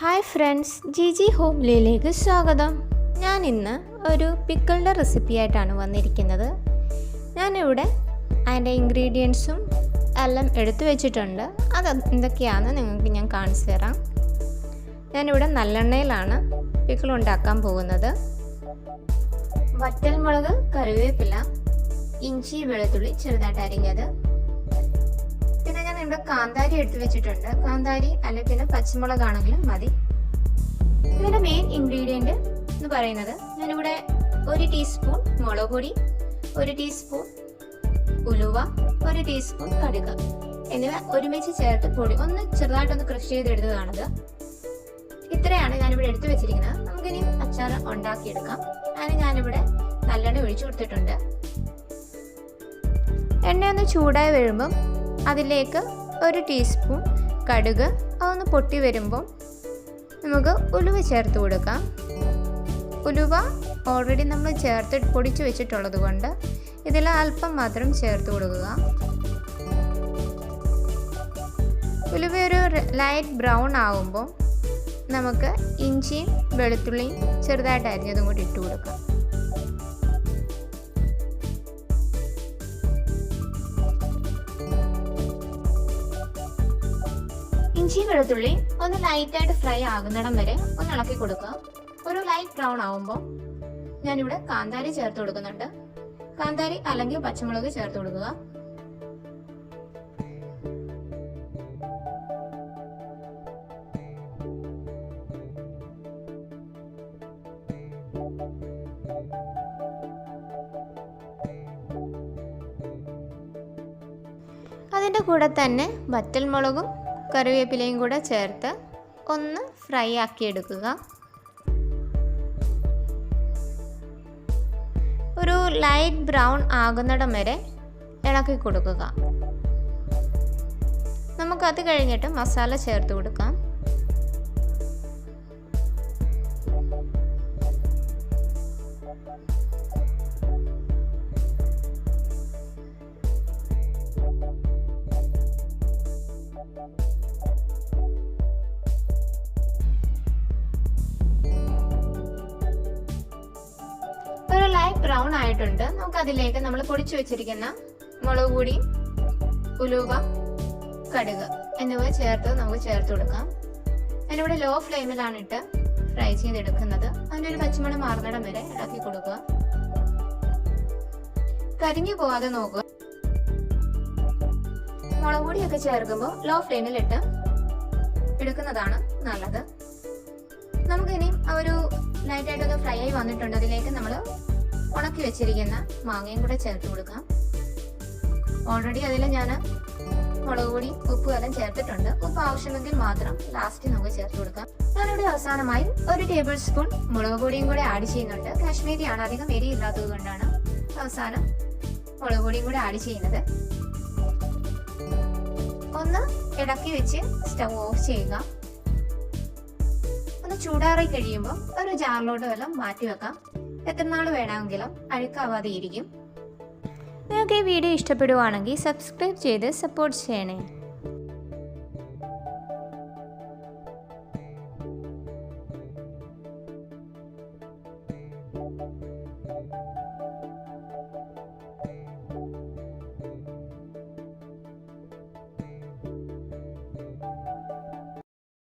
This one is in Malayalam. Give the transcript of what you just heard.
ഹായ് ഫ്രണ്ട്സ് ജി ജി ഹോംലിയിലേക്ക് സ്വാഗതം. ഞാൻ ഇന്ന് ഒരു പിക്കിളുടെ റെസിപ്പി ആയിട്ടാണ് വന്നിരിക്കുന്നത്. ഞാനിവിടെ അതിന്റെ ഇൻഗ്രീഡിയൻസും എല്ലാം എടുത്തു വെച്ചിട്ടുണ്ട്. അത് എന്തൊക്കെയാണെന്ന് നിങ്ങൾക്ക് ഞാൻ കാണിച്ചു തരാം. ഞാനിവിടെ നല്ലെണ്ണയിലാണ് പിക്കിൾ ഉണ്ടാക്കാൻ പോകുന്നത്. വറ്റൽമുളക് കറിവേപ്പില ഇഞ്ചി വെളുത്തുള്ളി ചെറുതായിട്ട് അരിഞ്ഞത്. ഇവിടെ കാന്താരി എടുത്തു വെച്ചിട്ടുണ്ട്. കാന്താരി അല്ലെങ്കിൽ പിന്നെ പച്ചമുളകാണെങ്കിലും മതി. ഇതിന്റെ മെയിൻ ഇൻഗ്രീഡിയന്റ് എന്ന് പറയുന്നത് ഞാനിവിടെ ഒരു ടീസ്പൂൺ മുളക് പൊടി ഒരു ടീസ്പൂൺ ഉലുവ ഒരു ടീസ്പൂൺ കടുക് എന്നിവ ഒരുമിച്ച് ചേർത്ത് പൊടി ഒന്ന് ചെറുതായിട്ടൊന്ന് കൃഷി ചെയ്തെടുത്തതാണത്. ഇത്രയാണ് ഞാനിവിടെ എടുത്തു വെച്ചിരിക്കുന്നത്. നമുക്കിനി അച്ചാർ ഉണ്ടാക്കിയെടുക്കാം. അതിന് ഞാനിവിടെ നല്ലെണ്ണ ഒഴിച്ചു കൊടുത്തിട്ടുണ്ട്. എണ്ണ ഒന്ന് ചൂടായി വരുമ്പം അതിലേക്ക് ഒരു ടീസ്പൂൺ കടുക്. അതൊന്ന് പൊട്ടി വരുമ്പോൾ നമുക്ക് ഉലുവ ചേർത്ത് കൊടുക്കാം. ഉലുവ ഓൾറെഡി നമ്മൾ ചേർത്ത് പൊടിച്ചു വെച്ചിട്ടുള്ളത് കൊണ്ട് ഇതിൽ അല്പം മാത്രം ചേർത്ത് കൊടുക്കുക. ഉലുവ ഒരു ലൈറ്റ് ബ്രൗൺ ആകുമ്പോൾ നമുക്ക് ഇഞ്ചിയും വെളുത്തുള്ളിയും ചെറുതായിട്ട് അരിഞ്ഞതും കൂടി ഇട്ട് കൊടുക്കാം. ഇഞ്ചി വെളുത്തുള്ളി ഒന്ന് ലൈറ്റ് ആയിട്ട് ഫ്രൈ ആകുന്നിടം വരെ ഒന്ന് ഇളക്കി കൊടുക്കുക. ഒരു ലൈറ്റ് ബ്രൗൺ ആവുമ്പോൾ ഞാനിവിടെ കാന്താരി ചേർത്ത് കൊടുക്കുന്നുണ്ട്. കാന്താരി അല്ലെങ്കിൽ പച്ചമുളക് ചേർത്ത് കൊടുക്കുക. അതിന്റെ കൂടെ തന്നെ വറ്റൽമുളകും കറിവേപ്പിലയും കൂടെ ചേർത്ത് ഒന്ന് ഫ്രൈ ആക്കിയെടുക്കുക ഒരു ലൈറ്റ് ബ്രൗൺ ആകുന്നിടം വരെ ഇളക്കി കൊടുക്കുക. നമുക്കത് കഴിഞ്ഞിട്ട് മസാല ചേർത്ത് കൊടുക്കാം. ആയിട്ടുണ്ട് നമുക്ക് അതിലേക്ക് നമ്മൾ പൊടിച്ചു വെച്ചിരിക്കുന്ന മുളക് പൊടി ഉലുവ കടുക് എന്നിവ ചേർത്ത് നമുക്ക് ചേർത്ത് കൊടുക്കാം. ഞാനിവിടെ ലോ ഫ്ലെയിമിലാണ് ഇട്ട് ഫ്രൈ ചെയ്തെടുക്കുന്നത്. അതിന്റെ ഒരു പച്ചമണം മാറുന്നിടം വരെ ഇളക്കി കൊടുക്കുക. കരിഞ്ഞു പോവാതെ നോക്കുക. മുളക് പൊടിയൊക്കെ ചേർക്കുമ്പോൾ ലോ ഫ്ലെയിമിൽ ഇട്ട് എടുക്കുന്നതാണ് നല്ലത്. നമുക്കിനി ഒരു ലൈറ്റായിട്ടൊക്കെ ഫ്രൈ ആയി വന്നിട്ടുണ്ട്. അതിലേക്ക് നമ്മൾ ഉണക്കി വെച്ചിരിക്കുന്ന മാങ്ങയും കൂടെ ചേർത്ത് കൊടുക്കാം. ഓൾറെഡി അതിൽ ഞാൻ മുളക് പൊടി ഉപ്പും എല്ലാം ചേർത്തിട്ടുണ്ട്. ഉപ്പ് ആവശ്യമെങ്കിൽ മാത്രം ലാസ്റ്റ് നമുക്ക് ചേർത്ത് കൊടുക്കാം. ഞാനിവിടെ അവസാനമായി ഒരു ടേബിൾ സ്പൂൺ മുളക് പൊടിയും കൂടെ ആഡ് ചെയ്യുന്നുണ്ട്. കാശ്മീരിയാണ് അധികം എരിയില്ലാത്തത് കൊണ്ടാണ് അവസാനം മുളക് പൊടിയും കൂടെ ആഡ് ചെയ്യുന്നത്. ഒന്ന് ഇടക്കി വെച്ച് സ്റ്റവ് ഓഫ് ചെയ്യുക. ഒന്ന് ചൂടാറി കഴിയുമ്പോൾ ഒരു ജാറിലോട്ട് വല്ലതും മാറ്റി വെക്കാം. എത്ര നാൾ വേണമെങ്കിലും അഴുക്കാവാതെ ഇരിക്കും നിങ്ങൾക്ക് ഈ വീഡിയോ ഇഷ്ടപ്പെടുവാണെങ്കിൽ സബ്സ്ക്രൈബ് ചെയ്ത് സപ്പോർട്ട് ചെയ്യണേ.